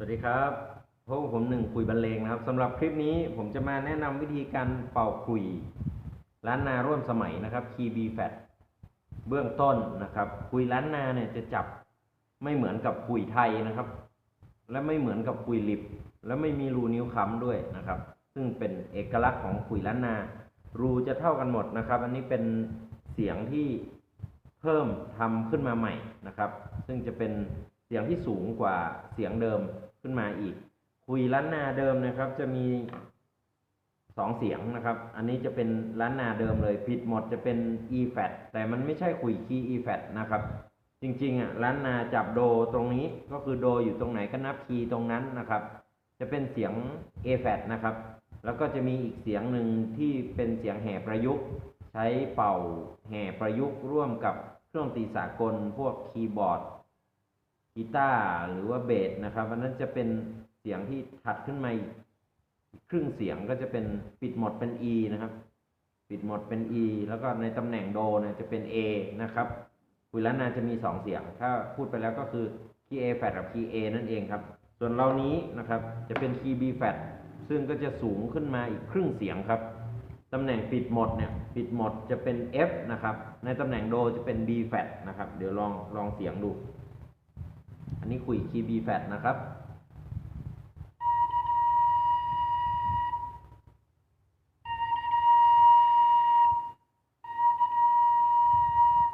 สวัสดีครับพบกับผมหนึ่งคุยบรรเลงนะครับสำหรับคลิปนี้ผมจะมาแนะนำวิธีการเป่าคุยล้านนาร่วมสมัยนะครับ Key B Fat เบื้องต้นนะครับ คุยล้านนาเนี่ยจะจับไม่เหมือนกับคุยไทยนะครับ และไม่เหมือนกับคุยลิบ และไม่มีรูนิ้วค้ำด้วยนะครับ ซึ่งเป็นเอกลักษณ์ของคุยล้านนา รูจะเท่ากันหมดนะครับ อันนี้เป็นเสียงที่เพิ่มทำขึ้นมาใหม่นะครับ ซึ่งจะเป็นเสียงที่สูงกว่าเสียงเดิม ขึ้นมาอีก คุยล้านนาเดิมนะครับ จะมีสองเสียงนะครับ อันนี้จะเป็นล้านนาเดิมเลย ผิดหมดจะเป็น e flat แต่มันไม่ใช่คุยคีย์ e flat นะครับ จริงๆอะล้านนาจับโดตรงนี้ก็คือโดอยู่ตรงไหนก็นับคีย์ตรงนั้นนะครับ จะเป็นเสียง a flat นะครับ แล้วก็จะมีอีกเสียงหนึ่งที่เป็นเสียงแห่ประยุกต์ ใช้เป่าแห่ประยุกต์ร่วมกับเครื่องตีสากลพวกคีย์บอร์ด กีตาร์หรือว่าเบสนะครับอันนั้นจะเป็นเสียงที่ถัดขึ้นมาอีกครึ่งเสียงก็จะเป็นปิดหมดเป็น E นะครับ ปิดหมดเป็น E แล้วก็ในตำแหน่งโดเนี่ยจะเป็น A นะครับคุยล้านนาจะมี 2 เสียง ถ้าพูดไปแล้วก็คือคีย์ A flat กับคีย์ A นั่นเองครับ ส่วนเรานี้นะครับจะเป็นคีย์ B flat ซึ่งก็จะสูงขึ้นมาอีกครึ่งเสียงครับตำแหน่งปิดหมดเนี่ยปิดหมดจะเป็น F นะครับ ในตำแหน่งโดจะเป็น B flat นะครับ เดี๋ยวลองลองเสียงดู อันนี้คุยคีย์ B flat นะครับ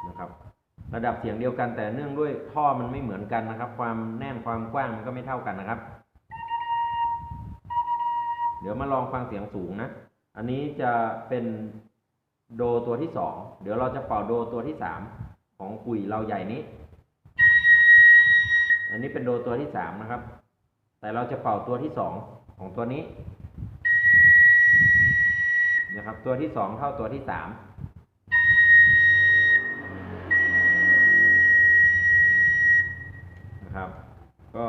นะครับ ระดับเสียงเดียวกันแต่เนื่องด้วยท่อมันไม่เหมือนกันนะครับ ความแน่นความกว้างมันก็ไม่เท่ากันนะครับ เดี๋ยวมาลองฟังเสียงสูงนะ อันนี้จะเป็นโดตัวที่สอง เดี๋ยวเราจะเป่าโดตัวที่สามของคุยเราใหญ่นี้ อันนี้เป็นโดตัวที่สามนะครับ แต่เราจะเป่าตัวที่สองของตัวนี้นะครับตัวที่สองเท่าตัวที่สามนะครับ ก็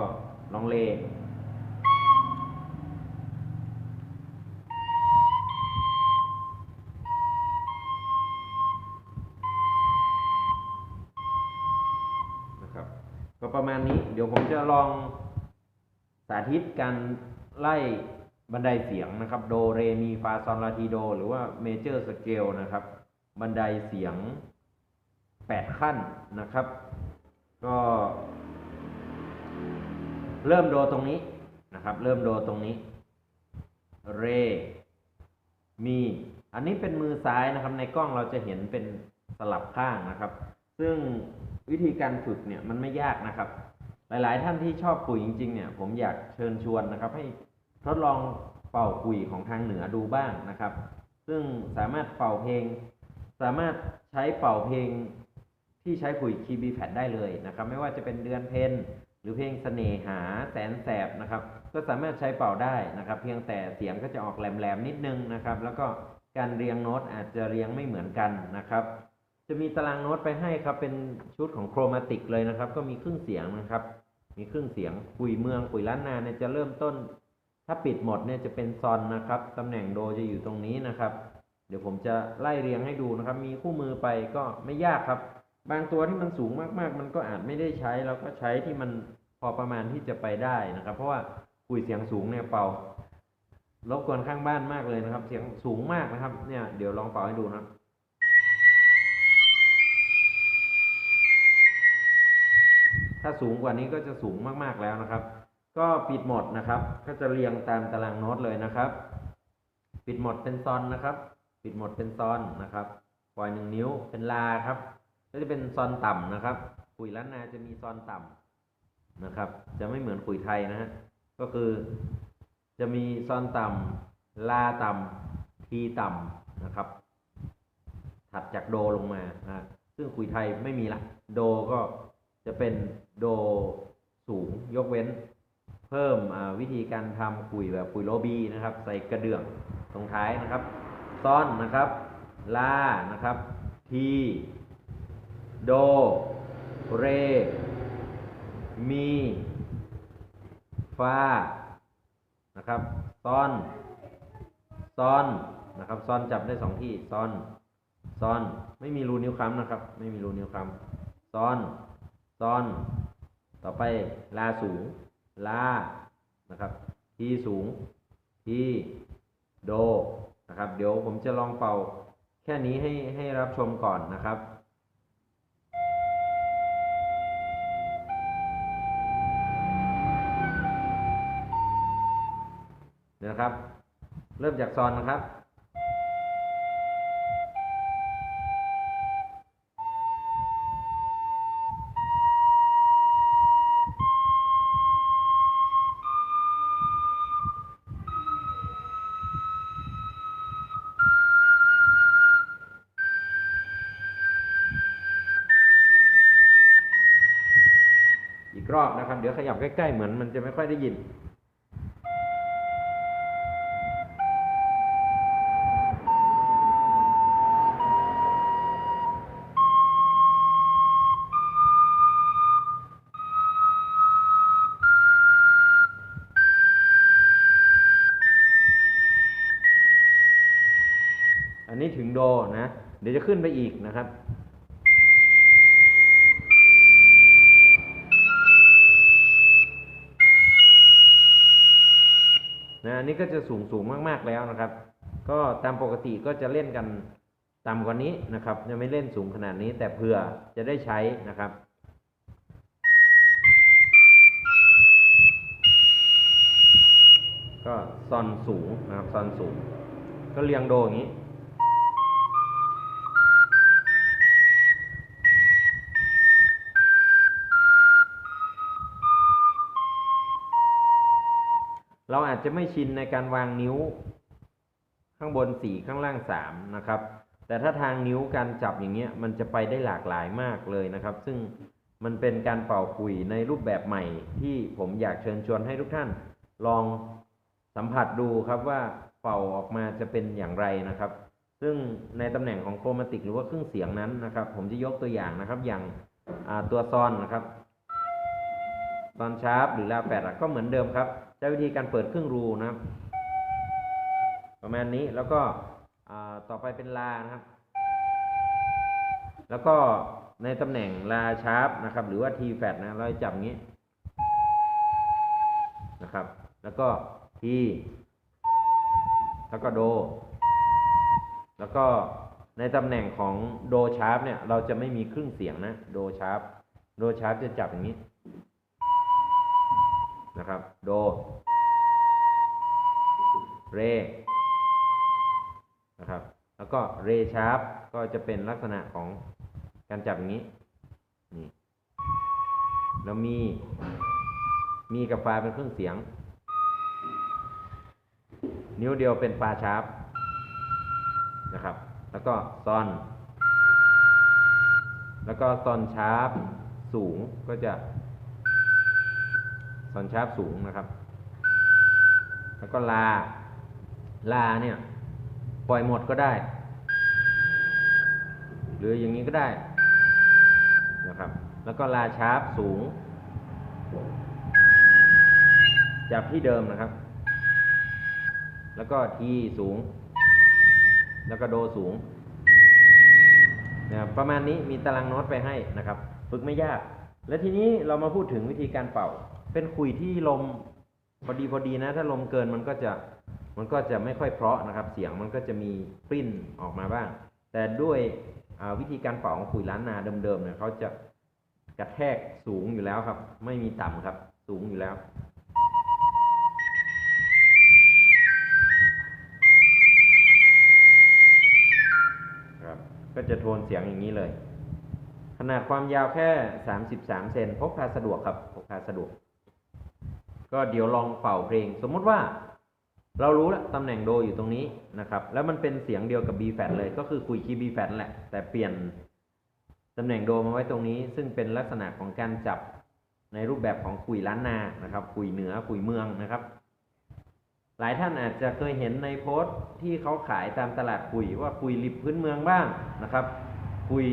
ลองเล ประมาณนี้ เดี๋ยวผมจะลองสาธิตการไล่บันไดเสียงนะครับ โดเรมีฟาซอลลาทีโด หรือว่าเมเจอร์สเกลนะครับ บันไดเสียง 8 ขั้นนะครับ ก็เริ่มโดตรงนี้นะครับ เริ่มโดตรงนี้ เร มี อันนี้เป็นมือซ้ายนะครับ ในกล้องเราจะเห็นเป็นสลับข้างนะครับ ซึ่ง วิธีการฝึกเนี่ยมันไม่ยากนะครับ หลายๆ ท่านที่ชอบคุยจริงๆเนี่ยผมอยากเชิญชวนนะครับ ให้ทดลองเป่าคุยของทางเหนือดูบ้างนะครับ ซึ่งสามารถเป่าเพลง สามารถใช้เป่าเพลงที่ใช้คุยคีบีแพดได้เลยนะครับ ไม่ว่าจะเป็นเดือนเพนหรือเพลงเสน่หาแสนแสบนะครับ ก็สามารถใช้เป่าได้นะครับ เพียงแต่เสียงก็จะออกแหลมๆนิดนึงนะครับ แล้วก็การเรียงโน้ตอาจจะเรียงไม่เหมือนกันนะครับ จะมีตารางโน้ตไปให้ครับ เป็นชุดของโครมาติกเลยนะครับ ก็มีครึ่งเสียงนะครับ มีครึ่งเสียงคุยเมืองคุยล้านนาเนี่ยจะเริ่มต้น ถ้าปิดหมดเนี่ยจะเป็นซอนนะครับตำแหน่งโดจะอยู่ตรงนี้นะครับ เดี๋ยวผมจะไล่เรียงให้ดูนะครับ มีคู่มือไปก็ไม่ยากครับ บางตัวที่มันสูงมากๆ มันก็อาจไม่ได้ใช้เราก็ใช้ที่มันพอประมาณที่จะไปได้นะครับ เพราะว่าคุยเสียงสูงเนี่ยเป่ารบกวนข้างบ้านมากเลยนะครับ เสียงสูงมากนะครับ เนี่ยเดี๋ยวลองเป่าให้ดูนะ ถ้าสูงกว่านี้ก็จะสูงมากๆแล้วนะครับ ก็ปิดหมดนะครับ ก็จะเรียงตามตารางโน้ตเลยนะครับ ปิดหมดเป็นซอนนะครับ ปิดหมดเป็นซอนนะครับปล่อยหนึ่งนิ้วเป็นลาครับ ก็จะเป็นซอนต่ำนะครับขุยล้านนาจะมีซอนต่ำนะครับ จะไม่เหมือนขุยไทยนะฮะก็คือจะมีซอนต่ำลาต่ำทีต่ำนะครับ ถัดจากโดลงมานะซึ่งขุยไทยไม่มีละ โดก็ จะเป็นโดสูงยกเว้น เพิ่มวิธีการทำขุยแบบขุยโรบีนะครับ ใส่กระเดื่องตรงท้ายนะครับซ้อนนะครับลานะครับทีโด เร มี ฟา นะครับซ้อนซ้อน นะครับซ้อนจับได้สองที่ซ้อนซ้อน ไม่มีรูนิ้วค้ำนะครับ ไม่มีรูนิ้วค้ำซ้อน ซอน ต่อไปลาสูง ลา นะครับ ทีสูง ทีโด นะครับ เดี๋ยวผมจะลองเป่าแค่นี้ให้ให้รับชมก่อนนะครับเดี๋ยวนะครับ เริ่มจากซอนนะครับ ดี๋ยวขยับใกล้ๆเหมือนมันจะไม่ค่อยได้ยิน อันนี้ถึงโดนะ เดี๋ยวจะขึ้นไปอีกนะครับ ก็จะสูงสูงมากๆแล้วนะครับ ก็ตามปกติก็จะเล่นกันต่ำกว่านี้นะครับจะไม่เล่นสูงขนาดนี้ แต่เผื่อจะได้ใช้นะครับก็ซอนสูงนะครับซอนสูง ก็เรียงโดอย่างนี้ เราอาจจะไม่ชินในการวางนิ้ว ข้างบนสี่ข้างล่างสามนะครับ แต่ถ้าทางนิ้วการจับอย่างเงี้ยมันจะไปได้หลากหลายมากเลยนะครับ ซึ่งมันเป็นการเป่าคุยในรูปแบบใหม่ ที่ผมอยากเชิญชวนให้ทุกท่าน ลองสัมผัสดูครับว่าเป่าออกมาจะเป็นอย่างไรนะครับ ซึ่งในตำแหน่งของโครมาติกหรือว่าเครื่องเสียงนั้นนะครับ ผมจะยกตัวอย่างนะครับอย่างตัวซอนนะครับ ตอนชาร์ปหรือลาแปดก็เหมือนเดิมครับ ใช้วิธีการเปิดครึ่งรูนะครับ ประมาณนี้แล้วก็ต่อไปเป็นลานะครับ แล้วก็ในตำแหน่งลาชาร์ปนะครับ หรือว่าทีแฟดนะเราจับงี้นะครับ แล้วก็ทีแล้วก็โด แล้วก็ในตำแหน่งของโดชาร์ปเนี่ย เราจะไม่มีครึ่งเสียงนะ โดชาร์ปโดชาร์ปจะจับอย่างนี้ เรนะครับ แล้วก็เรชาร์ปก็จะเป็นลักษณะของการจับอย่างนี้ นี่แล้วมี มีกับฟาเป็นเครื่องเสียง นิ้วเดียวเป็นฟาชาร์ปนะครับ แล้วก็ซอน แล้วก็ซอนชาร์ปสูงก็จะซอนชาร์ปสูงนะครับ แล้วก็ลา ลาเนี่ยปล่อยหมดก็ได้ หรืออย่างนี้ก็ได้นะครับ แล้วก็ลาชาร์ปสูง จับที่เดิมนะครับ แล้วก็ทีสูง แล้วก็โดสูงนะครับประมาณนี้มีตารางโน้ตไปให้นะครับ ฝึกไม่ยาก และทีนี้เรามาพูดถึงวิธีการเป่า เป็นคุยที่ลมพอดีพอดีนะ ถ้าลมเกินมันก็จะ มันก็จะไม่ค่อยเพราะนะครับ เสียงมันก็จะมีปริ้นออกมาบ้าง แต่ด้วยวิธีการเป่าของคุยล้านนาเดิมๆเนี่ยเขาจะกระแทกสูงอยู่แล้วครับ ไม่มีต่ำครับ สูงอยู่แล้วครับก็จะโทนเสียงอย่างนี้เลย ขนาดความยาวแค่ 33 เซนพกพาสะดวกครับพกพาสะดวก ก็เดี๋ยวลองเป่าเพลง สมมติว่า เรารู้แล้วตำแหน่งโดอยู่ตรงนี้นะครับ แล้วมันเป็นเสียงเดียวกับ B flat เลย ก็คือคุยคีย์ B flat แหละ แต่เปลี่ยนตำแหน่งโดมาไว้ตรงนี้ ซึ่งเป็นลักษณะของการจับในรูปแบบของคุยล้านนานะครับ คุยเหนือคุยเมืองนะครับ หลายท่านอาจจะเคยเห็นในโพสต์ที่เขาขายตามตลาดคุยว่าคุยริบพื้นเมืองบ้างนะครับ คุย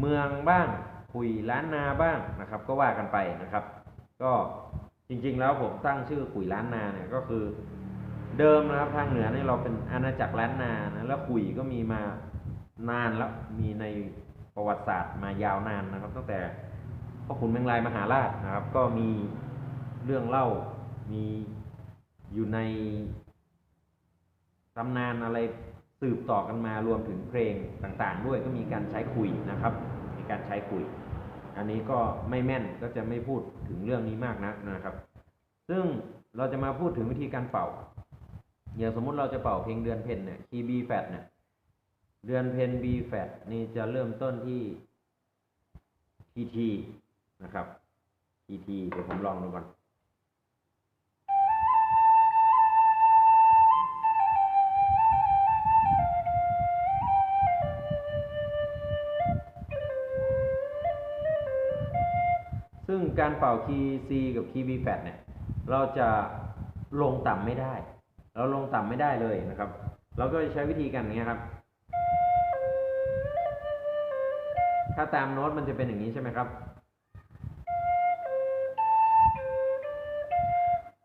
เมืองบ้าง คุยล้านนาบ้างนะครับ ก็ว่ากันไปนะครับ ก็จริงๆแล้วผมตั้งชื่อคุยล้านนาเนี่ยก็คือ เดิมนะครับทางเหนือเนี่ยเราเป็นอาณาจักรล้านนานะแล้วคุยก็มีมานานแล้วมีในประวัติศาสตร์มายาวนานนะครับ ตั้งแต่พ่อขุนเมืองลายมหาราชนะครับ ก็มีเรื่องเล่ามีอยู่ในตำนานอะไรสืบต่อกันมารวมถึงเพลงต่างๆ ด้วยก็มีการใช้คุยนะครับ มีการใช้คุย อันนี้ก็ไม่แม่นก็จะไม่พูดถึงเรื่องนี้มากนักนะครับ ซึ่งเราจะมาพูดถึงวิธีการเป่า อย่างสมมุติเราจะเป่าเพลงเดือนเพ็ญเนี่ยคีย์ B flat เนี่ย เดือนเพ็ญ B flat นี่จะเริ่มต้นที่ TT นะครับ TT เดี๋ยวผมลองดูก่อนซึ่งการเป่าคีย์ C กับคีย์ B flat เนี่ย เราจะลงต่ำไม่ได้ เราลงต่ำไม่ได้เลยนะครับ เราก็จะใช้วิธีการอย่างเงี้ยครับ ถ้าตามโน้ตมันจะเป็นอย่างนี้ใช่ไหมครับ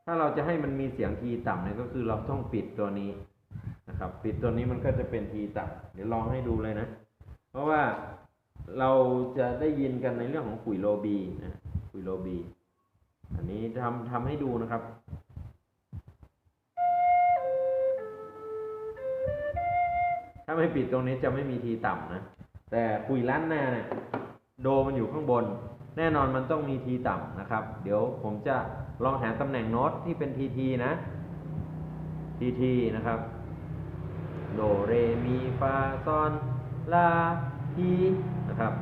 ถ้าเราจะให้มันมีเสียงทีต่ำเนี่ยก็คือเราต้องปิดตัวนี้นะครับ ปิดตัวนี้มันก็จะเป็นทีต่ำเดี๋ยวลองให้ดูเลยนะ เพราะว่าเราจะได้ยินกันในเรื่องของขุยโลบีนะขุยโลบี อันนี้ทำทำให้ดูนะครับ ถ้าไม่ปิดตรงนี้จะไม่มีทีต่ำนะ แต่คุยล้านหน้าเนี่ยโดมันอยู่ข้างบน แน่นอนมันต้องมีทีต่ำนะครับ เดี๋ยวผมจะลองหาตำแหน่งโน้ตที่เป็นทีทีนะทีทีนะครับโดเรมีฟาซอนลาทีนะครับ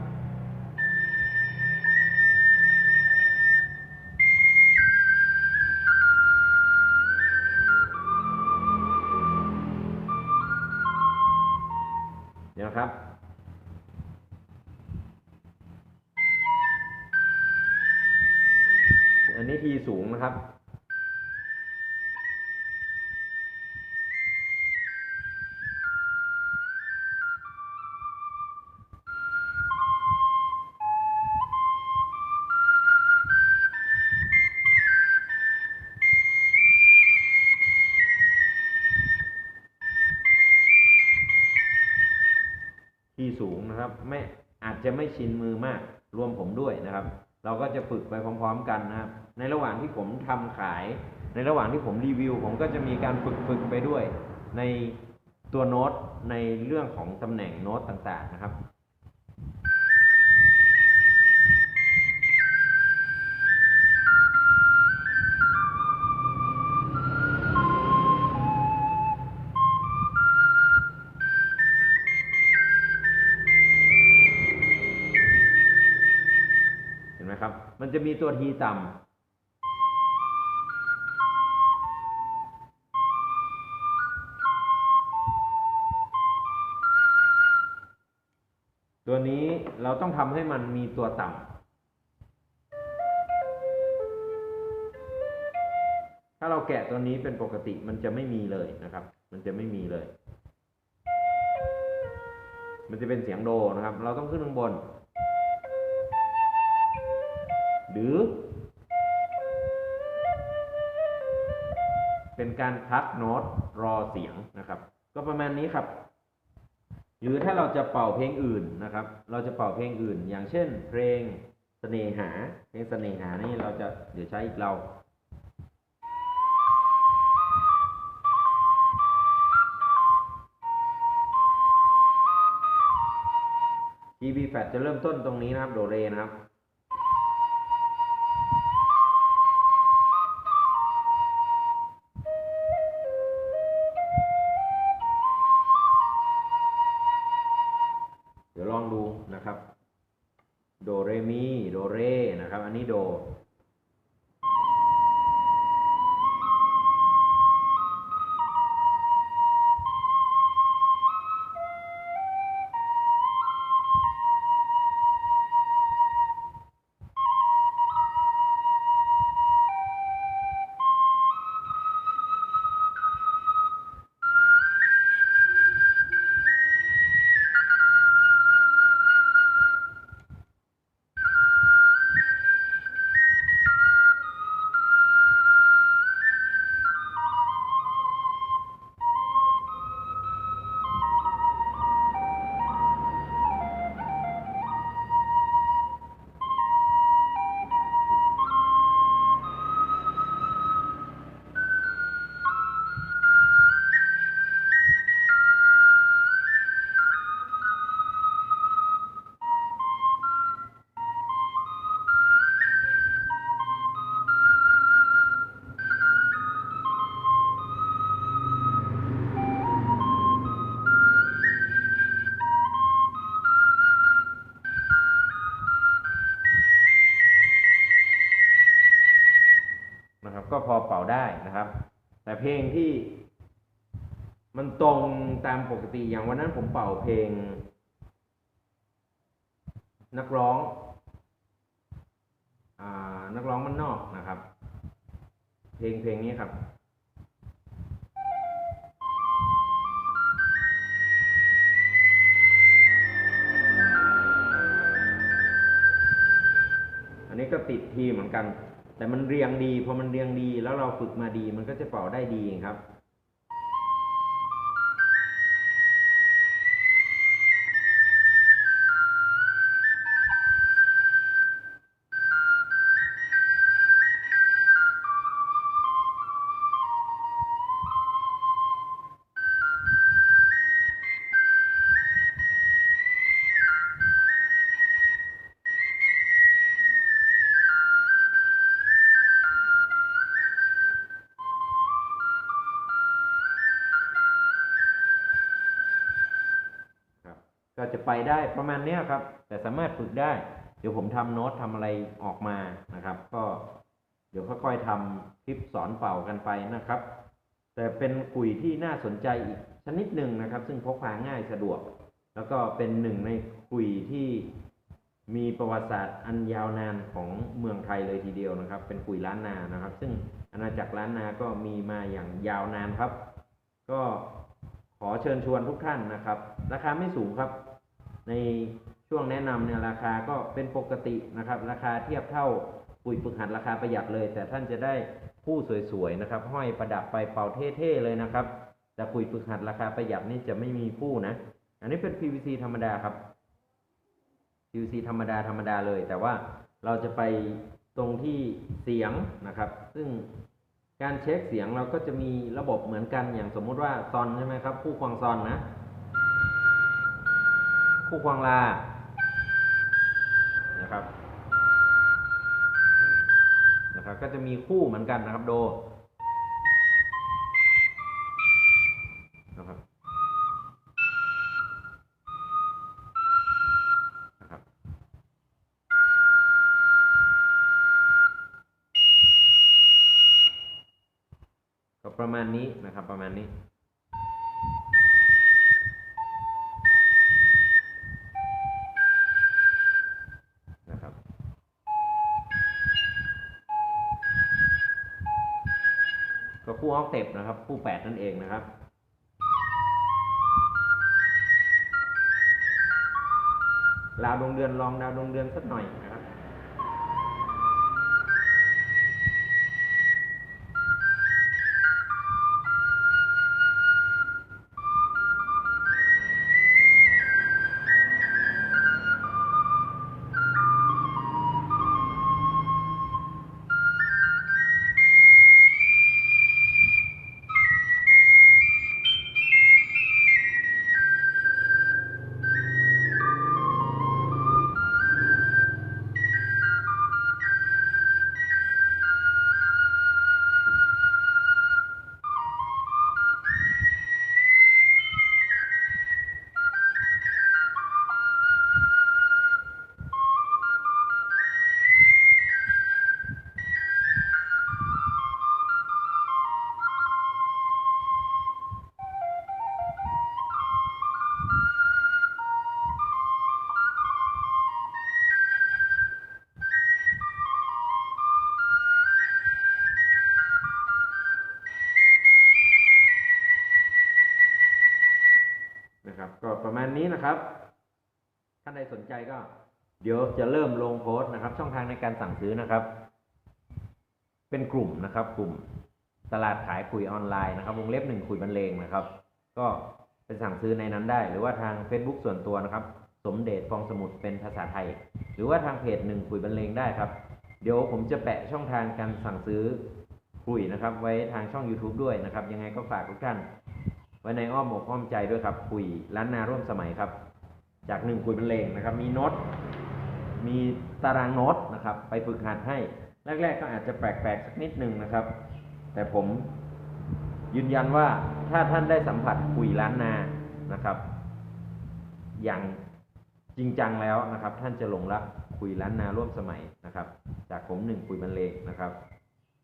ครับ นะครับไม่อาจจะไม่ชินมือมากรวมผมด้วยนะครับ เราก็จะฝึกไปพร้อม ๆ กันนะครับ ในระหว่างที่ผมทำขาย ในระหว่างที่ผมรีวิว ผมก็จะมีการฝึกฝึกไปด้วย ในตัวโน้ตในเรื่องของตำแหน่งโน้ตต่างๆนะครับ นไหมครับ มันจะมีตัวทีต่ำตัวนี้เราต้องทำให้มันมีตัวต่ำถ้าเราแกะตัวนี้เป็นปกติมันจะไม่มีเลยนะครับ มันจะไม่มีเลย มันจะเป็นเสียงโดนะครับ เราต้องขึ้นข้างบน หรือ เป็นการพักโน้ตรอเสียงนะครับ ก็ประมาณนี้ครับ หรือถ้าเราจะเป่าเพลงอื่นนะครับ เราจะเป่าเพลงอื่น อย่างเช่น เพลงเสน่หา เพลงเสน่หานี่เราจะเดี๋ยวใช้อีกเรา e b flat จะเริ่มต้นตรงนี้นะครับ โดเรนะครับ โดเรมีโดเรนะครับ อันนี้โด ก็พอเป่าได้นะครับ แต่เพลงที่มันตรงตามปกติอย่างวันนั้นผมเป่าเพลง นักร้องอนักร้องมันนอกนะครับ เพลงเพลงนี้ครับอันนี้ก็ติดทีเหมือนกัน แต่มันเรียงดีพอมันเรียงดีแล้วเราฝึกมาดีมันก็จะเป่าได้ดีครับ จะไปได้ประมาณนี้ครับ แต่สามารถฝึกได้ เดี๋ยวผมทำโน้ตทำอะไรออกมานะครับ ก็เดี๋ยวค่อยๆทำคลิปสอนเป่ากันไปนะครับ แต่เป็นกุยที่น่าสนใจอีกชนิดหนึ่งนะครับ ซึ่งพกพาง่ายสะดวก แล้วก็เป็นหนึ่งในกุยที่มีประวัติศาสตร์อันยาวนานของเมืองไทยเลยทีเดียวนะครับ เป็นกุยล้านนานะครับ ซึ่งอาณาจักรล้านนาก็มีมาอย่างยาวนานครับ ก็ขอเชิญชวนทุกท่านนะครับ ราคาไม่สูงครับ ในช่วงแนะนำเนี่ยราคาก็เป็นปกตินะครับ ราคาเทียบเท่าปุ๋ยฝึกหัดราคาประหยัดเลย แต่ท่านจะได้ผู้สวยๆนะครับ ห้อยประดับไปเป่าเท่ๆเลยนะครับ แต่ปุ๋ยฝึกหัดราคาประหยัดนี่จะไม่มีผู้นะ อันนี้เป็น PVC ธรรมดาครับ PVC ธรรมดาธรรมดาเลย แต่ว่าเราจะไปตรงที่เสียงนะครับ ซึ่งการเช็คเสียงเราก็จะมีระบบเหมือนกันอย่างสมมุติว่าซอนใช่ไหมครับคู่ควงซอนนะ คู่ควงลานะครับนะครับ ก็จะมีคู่เหมือนกันนะครับโดนะครับนะครับ ก็ประมาณนี้นะครับประมาณนี้ คู่ออกเต็ปนะครับ คู่แปดนั่นเองนะครับลาวดวงเดือนลองดาวดวงเดือนสักหน่อย นี้นะครับ ท่านใดสนใจก็ เดี๋ยวจะเริ่มลงโพสต์นะครับ ช่องทางในการสั่งซื้อนะครับ เป็นกลุ่มนะครับ กลุ่มตลาดขายคุยออนไลน์นะครับ วงเล็บหนึ่งคุยบรรเลงนะครับ ก็ไปสั่งซื้อในนั้นได้ หรือว่าทาง Facebook ส่วนตัวนะครับ สมเด็จฟองสมุดเป็นภาษาไทย หรือว่าทางเพจหนึ่งคุยบรรเลงได้ครับ เดี๋ยวผมจะแปะช่องทางการสั่งซื้อคุยนะครับ ไว้ทางช่อง YouTube ด้วยนะครับ ยังไงก็ฝากทุกท่าน ว้ในอ้อมอกอ้อมใจด้วยครับ คุยล้านนาร่วมสมัยครับ จากหนึ่งคุยบรรเลงนะครับ มีโน้ตมีตารางโน้ตนะครับ ไปฝึกหัดให้แรก ๆ ก็อาจจะแปลกๆสักนิดหนึ่งนะครับ แต่ผมยืนยันว่าถ้าท่านได้สัมผัสคุยล้านนานะครับ อย่างจริงจังแล้วนะครับ ท่านจะหลงรักคุยล้านนาร่วมสมัยนะครับ จากผมหนึ่งคุยบรรเลงนะครับ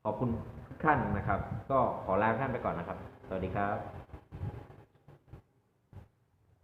ขอบคุณทุกท่านนะครับ ก็ขอลาท่านไปก่อนนะครับ สวัสดีครับ